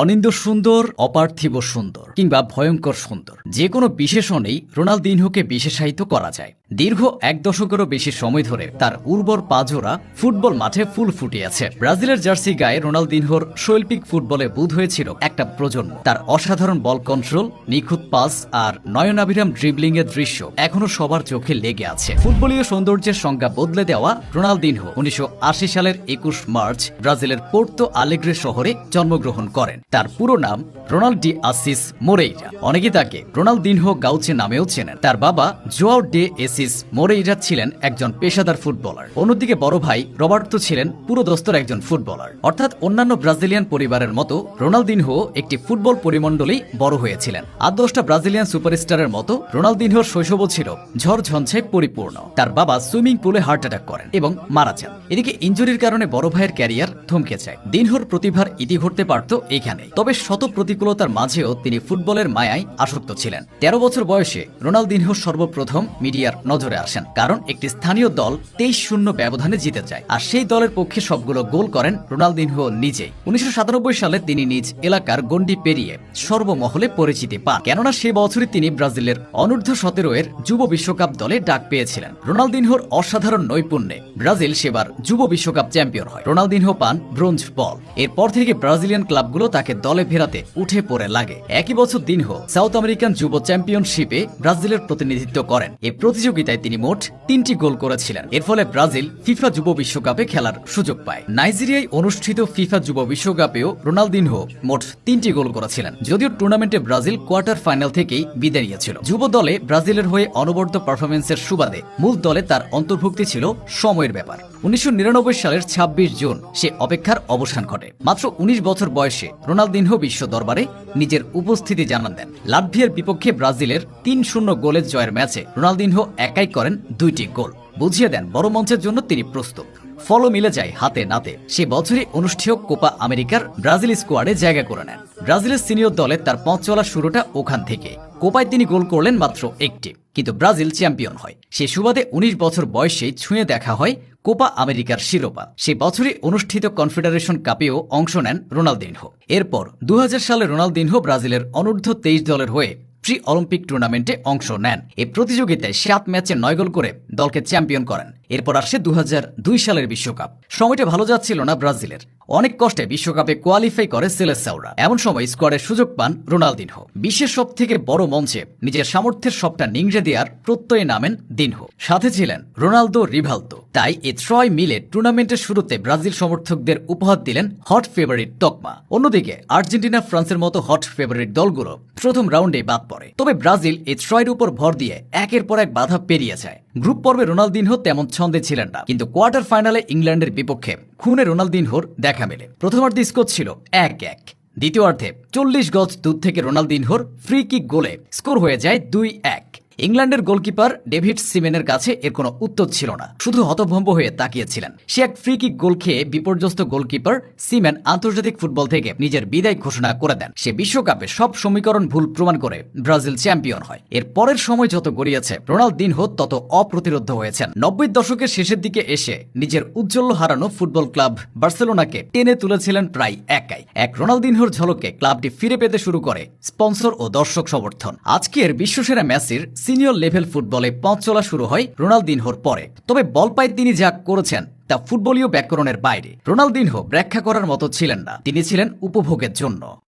অনিন্দ সুন্দর অপার্থিব সুন্দর কিংবা ভয়ঙ্কর সুন্দর। যে কোনো বিশেষণেই রোনালদিনহোকে বিশেষায়িত করা যায়। দীর্ঘ এক দশকেরও বেশি সময় ধরে তার উর্বর পাজোরা ফুটবল মাঠে ফুল ফুটিয়েছে। ব্রাজিলের জার্সি গায়ে রোনালদিনহোর শৈল্পিক ফুটবলে বুধ হয়েছিল একটা প্রজন্ম। তার অসাধারণ বল কন্ট্রোল, নিখুঁত পাস আর নয়নাভিরাম ড্রিবলিং এর দৃশ্য এখনও সবার চোখে লেগে আছে। ফুটবলীয় সৌন্দর্যের সংজ্ঞা বদলে দেওয়া রোনালদিনহো উনিশশো আশি সালের একুশ মার্চ ব্রাজিলের পোর্তো আলেগ্রে শহরে জন্মগ্রহণ করেন। তার পুরো নাম রোনাল্ড ডি আসিস মোরেইরা। অনেকে তাকে রোনালদিনহো গাউচে নামেও চেনেন। তার বাবা জোয়াও ডে এসিস মোরেইরা ছিলেন একজন পেশাদার ফুটবলার। অন্যদিকে বড় ভাই রবার্তো ছিলেন পুরোদস্তর একজন ফুটবলার। অর্থাৎ অন্যান্য ব্রাজিলিয়ান পরিবারের মতো রোনালদিনহো একটি ফুটবল পরিমণ্ডলেই বড় হয়েছিলেন। আর দশটা ব্রাজিলিয়ান সুপারস্টারের মতো রোনালদিনহোর শৈশবও ছিল ঝড় ঝঞ্ঝায় পরিপূর্ণ। তার বাবা সুইমিং পুলে হার্ট অ্যাটাক করেন এবং মারা যান। এদিকে ইঞ্জুরির কারণে বড় ভাইয়ের ক্যারিয়ার থমকে যায়। দিনহোর প্রতিভার ইতি ঘটতে পারত এখানে তবে শত প্রতিকূলতার মাঝেও তিনি ফুটবলের মায়ায় আসক্ত ছিলেন। তেরো বছর বয়সে রোনালদিনহো সর্বপ্রথম মিডিয়ার নজরে আসেন, কারণ একটি স্থানীয় দল তেইশ শূন্য ব্যবধানে জিতে যায়। আর সেই দলের পক্ষে সবগুলো গোল করেন রোনালদিনহো নিজেই। উনিশশো সালে তিনি নিজ এলাকার গন্ডি পেরিয়ে সর্বমহলে পরিচিতি পান। কেননা সে বছরই তিনি ব্রাজিলের অনূর্ধ্ব সতেরো এর যুব বিশ্বকাপ দলে ডাক পেয়েছিলেন। রোনালদিনহোর অসাধারণ নৈপুণ্যে ব্রাজিল সেবার যুব বিশ্বকাপ চ্যাম্পিয়ন হয়। রোনালদিনহো পান ব্রোঞ্জ বল। এরপর থেকে ব্রাজিলিয়ান ক্লাবগুলো তাকে দলে ফেরাতে উঠে পড়ে লাগে। একই বছর দিনহো সাউথ আমেরিকান যুব চ্যাম্পিয়নশিপে ব্রাজিলের প্রতিনিধিত্ব করেন। এই প্রতিযোগিতায় তিনি মোট তিনটি গোল করেছিলেন। এর ফলে ব্রাজিল ফিফা যুব বিশ্বকাপে খেলার সুযোগ পায়। নাইজেরিয়ায় অনুষ্ঠিত ফিফা যুব বিশ্বকাপেও রোনালদিনহো মোট তিনটি গোল করেছিলেন। যদিও টুর্নামেন্টে ব্রাজিল কোয়ার্টার ফাইনাল থেকেই বিদায় নিয়েছিল। যুব দলে ব্রাজিলের হয়ে অনবদ্য পারফরমেন্সের সুবাদে মূল দলে তার অন্তর্ভুক্তি ছিল সময়ের ব্যাপার। উনিশশো নিরানব্বই সালের ২৬ জুন সে অপেক্ষার অবসান ঘটে। মাত্র ১৯ বছর বয়সে রোনালদিনহো বিশ্ব দরবারে নিজের উপস্থিতি জানান দেন। লাটভিয়ার বিপক্ষে ব্রাজিলের তিন শূন্য গোলের জয়ের ম্যাচে রোনালদিনহো একাই করেন দুইটি গোল। বুঝিয়ে দেন, বড় মঞ্চের জন্য তিনি প্রস্তুত। ফলও মিলে যায় হাতে নাতে। সে বছরই অনুষ্ঠেয় কোপা আমেরিকার ব্রাজিল স্কোয়াডে জায়গা করে নেন। ব্রাজিলের সিনিয়র দলে তার পথ চলা শুরুটা ওখান থেকে। কোপায় তিনি গোল করলেন মাত্র একটি, কিন্তু ব্রাজিল চ্যাম্পিয়ন হয়। সে সুবাদে ১৯ বছর বয়সে ছুঁয়ে দেখা হয় কোপা আমেরিকার শিরোপা। সে বছরই অনুষ্ঠিত কনফেডারেশন কাপেও অংশ নেন রোনালদিনহো। এরপর দু হাজার সালে রোনালদিনহো ব্রাজিলের অনূর্ধ্ব তেইশ দলের হয়ে প্রি অলিম্পিক টুর্নামেন্টে অংশ নেন। এই প্রতিযোগিতায় সাত ম্যাচে নয় গোল করে দলকে চ্যাম্পিয়ন করেন। এরপর আসে দু হাজার দুই সালের বিশ্বকাপ। সময়টা ভালো যাচ্ছিল না ব্রাজিলের। অনেক কষ্টে বিশ্বকাপে কোয়ালিফাই করে সেলেসাউরা। এমন সময় স্কোয়াডের সুযোগ পান রোনালদিনহো। বিশ্বের সব থেকে বড় মঞ্চে নিজের সামর্থ্যের সবটা নিংড়ে দেওয়ার প্রত্যয়ে নামেন দিনহো। সাথে ছিলেন রোনালদো রিভালদো। তাই এ ত্রয় মিলে টুর্নামেন্টের শুরুতে ব্রাজিল সমর্থকদের উপহার দিলেন হট ফেভারিট তকমা। অন্যদিকে আর্জেন্টিনা, ফ্রান্সের মতো হট ফেভারিট দলগুলো প্রথম রাউন্ডে বাদ পড়ে। তবে ব্রাজিল এই ট্রয়ের উপর ভর দিয়ে একের পর এক বাধা পেরিয়ে যায়। গ্রুপ পর্বে রোনালদিনহো তেমন ছন্দে ছিলেন না। কিন্তু কোয়ার্টার ফাইনালে ইংল্যান্ডের বিপক্ষে খুনে রোনালদিনহোর দেখা মেলে। প্রথমার্ধে স্কোর ছিল এক এক। দ্বিতীয়ার্ধে চল্লিশ গজ দূর থেকে রোনালদিনহোর ফ্রি কিক গোলে স্কোর হয়ে যায় দুই এক। ইংল্যান্ডের গোলকিপার ডেভিড সিমেনের কাছে এর কোনো উত্তর ছিল না। শুধু হতভম্ব হয়ে তাকিয়েছিলেন। সে এক ফ্রি কিক গোল খেয়ে বিপর্যস্ত গোলকিপার সিমেন আন্তর্জাতিক ফুটবল থেকে নিজের বিদায় ঘোষণা করে দেন। সে বিশ্বকাপে সব সমীকরণ ভুল প্রমাণ করে ব্রাজিল চ্যাম্পিয়ন হয়। এর পরের সময় যত গড়িয়েছে রোনালদিনহো, তত অপ্রতিরোধ হয়েছেন। নব্বই দশকের শেষের দিকে এসে নিজের উজ্জ্বল হারানো ফুটবল ক্লাব বার্সেলোনাকে টেনে তুলেছিলেন প্রায় একাই। এক রোনালদিনহোর ঝলকে ক্লাবটি ফিরে পেতে শুরু করে স্পন্সর ও দর্শক সমর্থন। আজকের বিশ্বসেরা ম্যাচের সিনিয়র লেভেল ফুটবলে পথ চলা শুরু হয় রোনালদিনহোর পরে। তবে বল পাই তিনি যা করেছেন, তা ফুটবলীয় ব্যাকরণের বাইরে। রোনালদিনহো ব্যাখ্যা করার মতো ছিলেন না। তিনি ছিলেন উপভোগের জন্য।